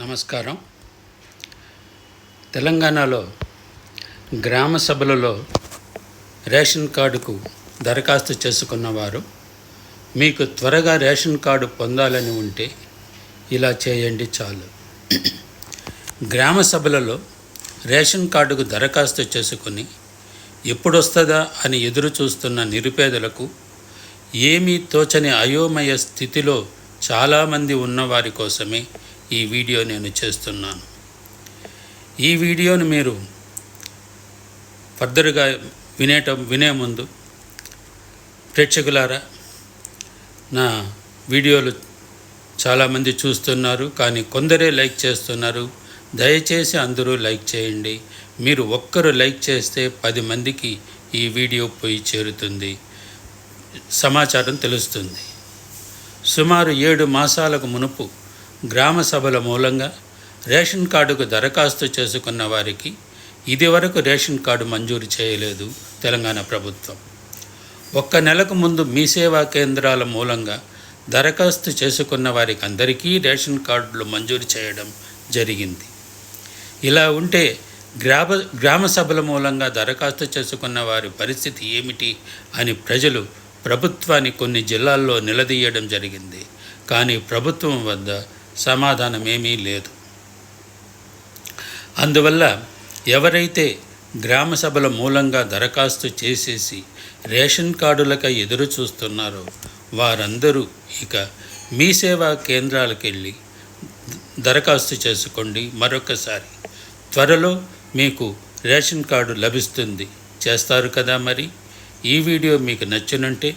నమస్కారం. తెలంగాణలో గ్రామ సభలలో రేషన్ కార్డుకు దరఖాస్తు చేసుకున్నవారు మీకు త్వరగా రేషన్ కార్డు పొందాలని ఉంటే ఇలా చేయండి చాలు. గ్రామ సభలలో రేషన్ కార్డుకు దరఖాస్తు చేసుకుని ఎప్పుడొస్తుందా అని ఎదురు చూస్తున్న నిరుపేదలకు ఏమీ తోచని అయోమయ స్థితిలో చాలామంది ఉన్నవారి కోసమే ఈ వీడియో నేను చేస్తున్నాను. ఈ వీడియోను మీరు ఫర్దర్గా వినేటం వినే ముందు ప్రేక్షకులారా నా వీడియోలు చాలామంది చూస్తున్నారు కానీ కొందరే లైక్ చేస్తున్నారు. దయచేసి అందరూ లైక్ చేయండి. మీరు ఒక్కరు లైక్ చేస్తే పది మందికి ఈ వీడియో పోయి చేరుతుంది. సమాచారం తెలుస్తుంది. సుమారు ఏడు మాసాలకు మునుపు గ్రామ సభల మూలంగా రేషన్ కార్డుకు దరఖాస్తు చేసుకున్న వారికి ఇదివరకు రేషన్ కార్డు మంజూరు చేయలేదు తెలంగాణ ప్రభుత్వం. ఒక్క నెలకు ముందు మీ సేవా కేంద్రాల మూలంగా దరఖాస్తు చేసుకున్న వారికి అందరికీ రేషన్ కార్డులు మంజూరు చేయడం జరిగింది. ఇలా ఉంటే గ్రామ గ్రామ సభల మూలంగా దరఖాస్తు చేసుకున్న వారి పరిస్థితి ఏమిటి అని ప్రజలు ప్రభుత్వాన్ని కొన్ని జిల్లాల్లో నిలదీయడం జరిగింది. కానీ ప్రభుత్వం వద్ద సమాధానం ఏమీ లేదు. అందువల్ల ఎవరైతే గ్రామ సభల మూలంగా దరఖాస్తు చేసేసి రేషన్ కార్డులకై ఎదురు చూస్తున్నారో వారందరూ ఇక మీ సేవా కేంద్రాలకు వెళ్ళి దరఖాస్తు చేసుకోండి మరొకసారి. త్వరలో మీకు రేషన్ కార్డు లభిస్తుంది. చేస్తారు కదా మరి? ఈ వీడియో మీకు నచ్చినంటే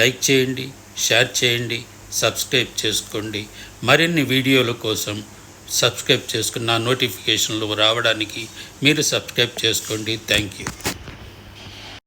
లైక్ చేయండి షేర్ చేయండి సబ్స్క్రైబ్ చేసుకోండి. మరిన్ని వీడియోల కోసం సబ్స్క్రైబ్ చేసుకున్న నోటిఫికేషన్లు రావడానికి మీరు సబ్స్క్రైబ్ చేసుకోండి. Thank you.